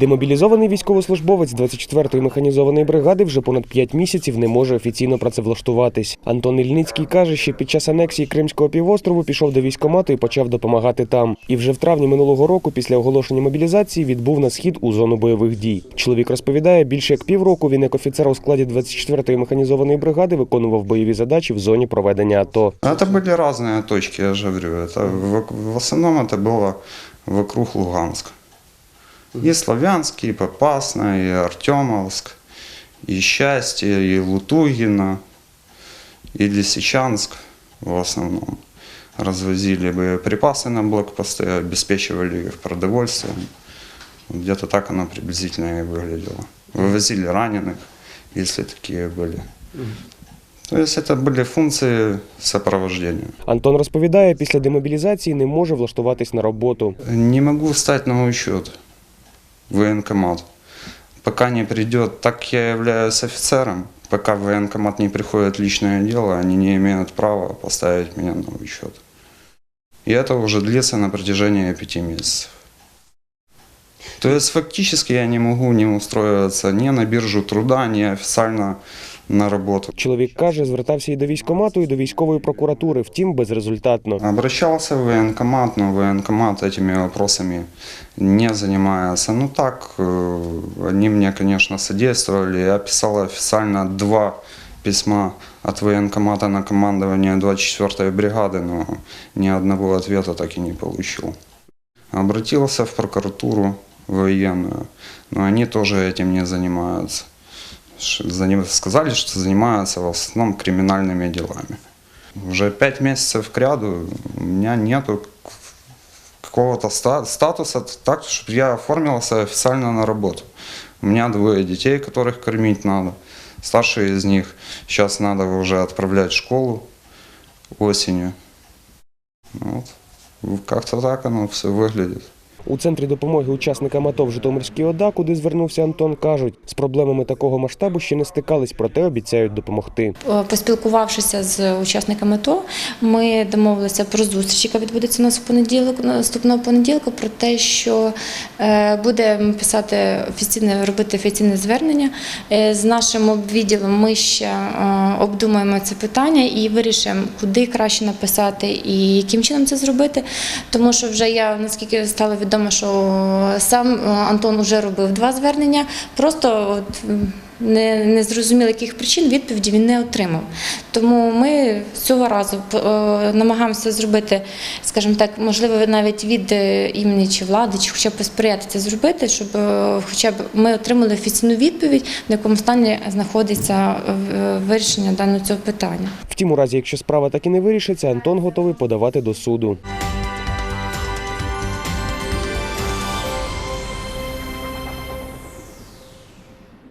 Демобілізований військовослужбовець 24-ї механізованої бригади вже понад 5 місяців не може офіційно працевлаштуватись. Антон Ільницький каже, що під час анексії Кримського півострову пішов до військкомату і почав допомагати там. І вже в травні минулого року, після оголошення мобілізації, відбув на схід у зону бойових дій. Чоловік розповідає, більше як півроку він як офіцер у складі 24-ї механізованої бригади виконував бойові задачі в зоні проведення АТО. Это были разные точки, я же говорю. Это в, в основном это было вокруг Луганска. И Славянск, и Попасна, и Артемовск, и Счастье, и Лутугино, и Лисичанск в основном. Развозили боеприпасы на блокпосты, обеспечивали их продовольствием. Вот Где-то так оно приблизительно и выглядело. Вывозили раненых, если такие были. То есть это были функции сопровождения. Антон розповідає, після демобілізації не може влаштуватись на роботу. Не могу встать на учет в Военкомат. Пока не придет, так я являюсь офицером, пока в военкомат не приходит личное дело, они не имеют права поставить меня на учет. И это уже длится на протяжении пяти месяцев. То есть фактически я не могу не устроиться ни на биржу труда, ни официально на работу. Чоловік каже, звертався і до військкомату, і до військової прокуратури, втім безрезультатно. Обращался в военкомат, но военкомат этими вопросами не занимается. Ну так, э, они мне, конечно, содействовали. Я писал официально два письма от военкомата на командование 24-й бригады, но ни одного ответа так и не получил. Обратился в прокуратуру Военную, но они тоже этим не занимаются. Сказали, что занимаются в основном криминальными делами. Уже пять месяцев к ряду у меня нету какого-то ста- статуса так, чтобы я оформился официально на работу. У меня двое детей, которых кормить надо. Старший из них сейчас надо уже отправлять в школу осенью. Вот. Как-то так оно все выглядит. У центрі допомоги учасникам АТО в Житомирській ОДА, куди звернувся Антон, кажуть, з проблемами такого масштабу ще не стикались, проте обіцяють допомогти. Е, Поспілкувавшися з учасниками АТО, ми домовилися про зустріч, яка відбудеться у нас в понеділок, наступного понеділка, про те, що е, буде писати офіційне, робити офіційне звернення. Е, З нашим відділом ми ще обдумаємо це питання і вирішимо, куди краще написати і яким чином це зробити. Тому що вже я наскільки стало відомо, що сам е, Антон вже робив два звернення. Просто от, не, не зрозуміло, яких причин відповіді він не отримав. Тому ми цього разу е, намагаємося зробити, скажімо так, можливо, навіть від е, імені чи влади, чи хоча б посприяти це зробити, щоб хоча б ми отримали офіційну відповідь, в якому стані знаходиться вирішення даного цього питання. Втім, у разі, якщо справа так і не вирішиться, Антон готовий подавати до суду.